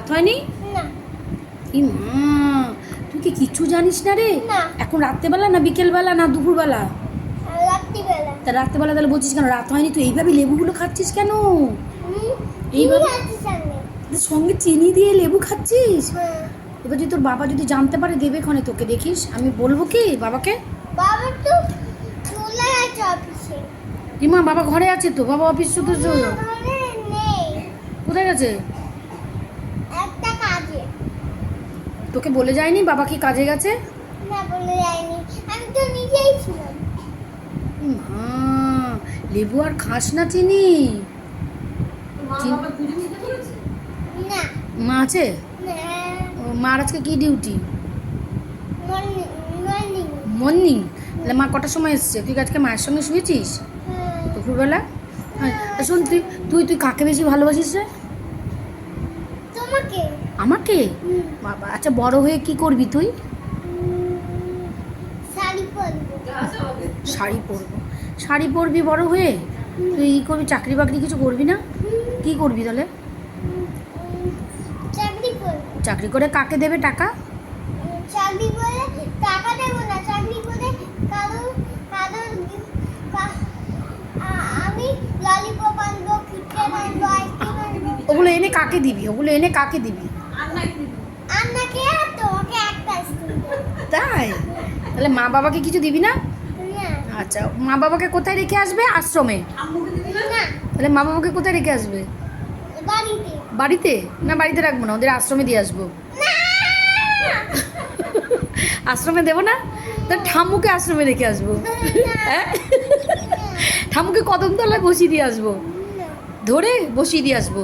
রাত হয়নি না মা তুই কি কিচ্ছু জানিস না রে? এখন রাত্রেবেলা না বিকেলবেলা না দুপুরবেলা? তা রাত্রেবেলা তাহলে বলছিস কেন? রাত হয়নি তুই এইভাবে লেবুগুলো খাচ্ছিস কেন? এইভাবে- সঙ্গে। চিনি দিয়ে লেবু খাচ্ছিস? হ্যাঁ। এবার যদি তোর বাবা যদি জানতে পারে দেবে ক্ষণে তোকে দেখিস। আমি বলব কি বাবাকে? বাবা তো ইমা বাবা ঘরে আছে তো? বাবা অফিস নেই। কোথায় গেছে? তোকে বলে যায়নি বাবা কি কাজে গেছে? না বলে যায়নি। আমি তো নিজেই ছিলাম। মা লেবু আর খাস না চিনি? মা আছে? না। ও, মার আজকে কি ডিউটি? মর্নিং তাহলে মা কটার সময় এসছে? তুই আজকে মায়ের সঙ্গে শুয়েছিস? দুপুরবেলা? আর আর শোন তুই তুই তুই কাকে বেশি ভালোবাসিস রে? তোমাকে আমাকে? বাবা আচ্ছা বড় হয়ে কি করবি তুই? শাড়ি পরবো। শাড়ি পরবো। শাড়ি পরবি বড় হয়ে? তুই ই করবি চাকরি বাকরি কিছু করবি না? কি করবি তাহলে? চাকরি করে কাকে দেবে টাকা? চাকরি করে টাকা দেবো না চাকরি করে কারও কারও কা- আ- আমি ললিপপ আনব কিটক্যাট আনব আইসক্রিম আনব ওগুলো এনে কাকে দিবি? ওগুলো এনে কাকে দিবি? তাই? তাহলে মা বাবাকে কিছু দিবি না? আচ্ছা মা বাবাকে কোথায় রেখে আসবে? আশ্রমে? তাহলে মা বাবাকে কোথায় রেখে আসবে? বাড়িতে। বাড়িতে? না বাড়িতে রাখব না ওদের আশ্রমে দিয়ে আসব। আশ্রমে দেবো না? তো ঠাম্মুকে আশ্রমে রেখে আসব। হ্যাঁ? ঠাম্মুকে কদমতলায় বসিয়ে দিয়ে আসব। ধরে বসিয়ে দিয়ে আসব।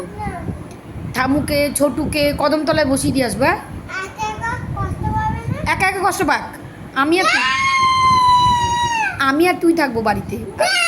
না ঠাম্মুকে ছোটুকে কদমতলায় বসিয়ে দিয়ে আসব হ্যাঁ? একা একা কষ্ট পাক। আমি আর আমি আর তুই থাকব বাড়িতে। না